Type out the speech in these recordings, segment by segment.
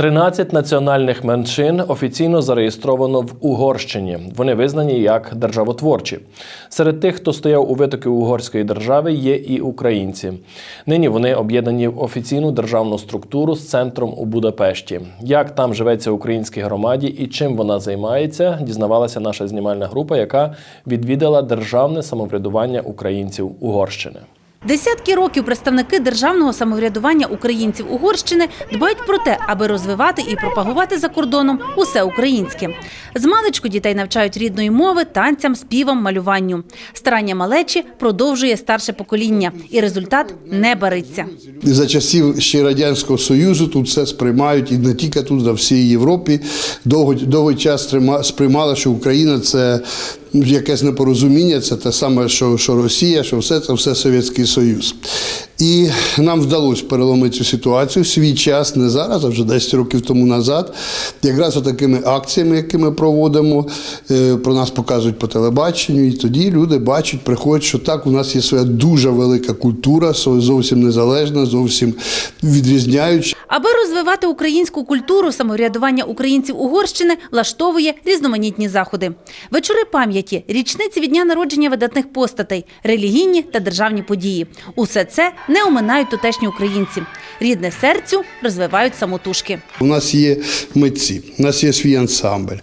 13 національних меншин офіційно зареєстровано в Угорщині. Вони визнані як державотворчі. Серед тих, хто стояв у витоки угорської держави, є і українці. Нині вони об'єднані в офіційну державну структуру з центром у Будапешті. Як там живеться українській громаді і чим вона займається, дізнавалася наша знімальна група, яка відвідала державне самоврядування українців Угорщини. Десятки років представники державного самоврядування українців Угорщини дбають про те, аби розвивати і пропагувати за кордоном усе українське. З маличку дітей навчають рідної мови, танцям, співам, малюванню. Старання малечі продовжує старше покоління, і результат не бариться. За часів ще Радянського Союзу тут все сприймають і не тільки тут, а всій Європі. Довго, довгий час сприймали, що Україна це якесь непорозуміння, це те саме, що, що Росія, що все це все Совєтський Союз. І нам вдалося переломити цю ситуацію в свій час, не зараз, а вже 10 років тому назад. Якраз такими акціями, які ми проводимо, е, про нас показують по телебаченню, і тоді люди бачать, приходять, що так, у нас є своя дуже велика культура, зовсім незалежна, зовсім відрізняюча. Аби розвивати українську культуру, самоврядування українців Угорщини влаштовує різноманітні заходи. Вечори пам'яті, річниці від дня народження видатних постатей, релігійні та державні події. Усе це не оминають тутешні українці. Рідне серцю розвивають самотужки. У нас є митці, у нас є свій ансамбль,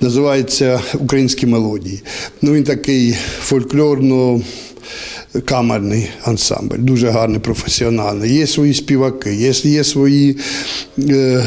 називається Українські мелодії. Ну він такий фольклорно. Камерний ансамбль, дуже гарний, професіональний. Є свої співаки, є, є свої е,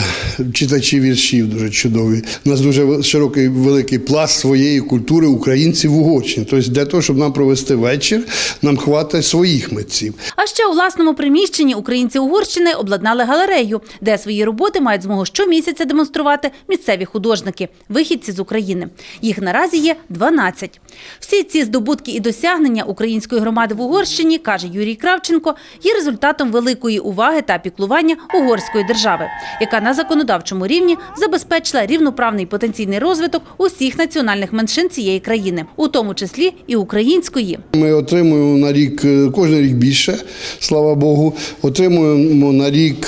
читачі віршів дуже чудові. У нас дуже широкий великий пласт своєї культури українців в Угорщині. Тобто для того, щоб нам провести вечір, нам хватить своїх митців. А ще у власному приміщенні українці Угорщини обладнали галерею, де свої роботи мають змогу щомісяця демонструвати місцеві художники, вихідці з України. Їх наразі є 12. Всі ці здобутки і досягнення української громади в Угорщині, каже Юрій Кравченко, є результатом великої уваги та піклування угорської держави, яка на законодавчому рівні забезпечила рівноправний потенційний розвиток усіх національних меншин цієї країни, у тому числі і української. Ми отримуємо на рік кожен рік більше, слава Богу. Отримуємо на рік.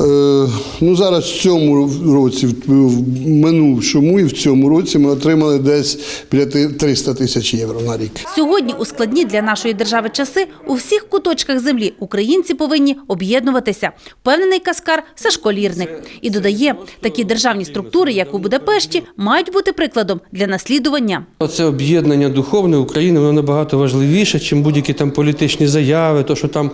Е, Ну, зараз в цьому році, в минувшому і в цьому році ми отримали десь біля ти- 300 тисяч євро на рік. Сьогодні у складні для нашої держави часи у всіх куточках землі українці повинні об'єднуватися. Впевнений каскар Сашко Лірник. І додає, такі державні структури, як у Будапешті, мають бути прикладом для наслідування. Це об'єднання духовне України, воно набагато важливіше, ніж будь-які там політичні заяви, то що там.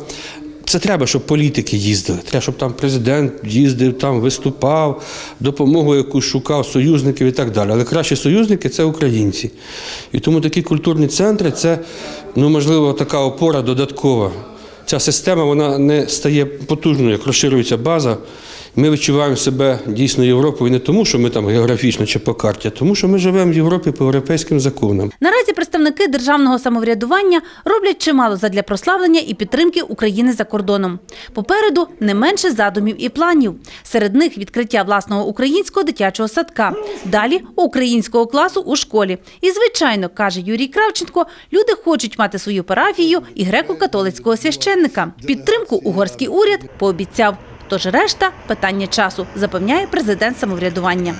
Це треба, щоб політики їздили. Треба, щоб там президент їздив, там виступав, допомогу якусь шукав, союзників і так далі. Але кращі союзники це українці. І тому такі культурні центри це, ну, можливо, така опора додаткова. Ця система вона не стає потужною, як розширюється база. Ми відчуваємо себе дійсно Європою не тому, що ми там географічно чи по карті, а тому що ми живемо в Європі по європейським законам. Наразі представники державного самоврядування роблять чимало задля прославлення і підтримки України за кордоном. Попереду не менше задумів і планів. Серед них відкриття власного українського дитячого садка. Далі українського класу у школі. І, звичайно, каже Юрій Кравченко, люди хочуть мати свою парафію і греко-католицького священника. Підтримку угорський уряд пообіцяв. Тож решта питання часу, запевняє президент самоврядування.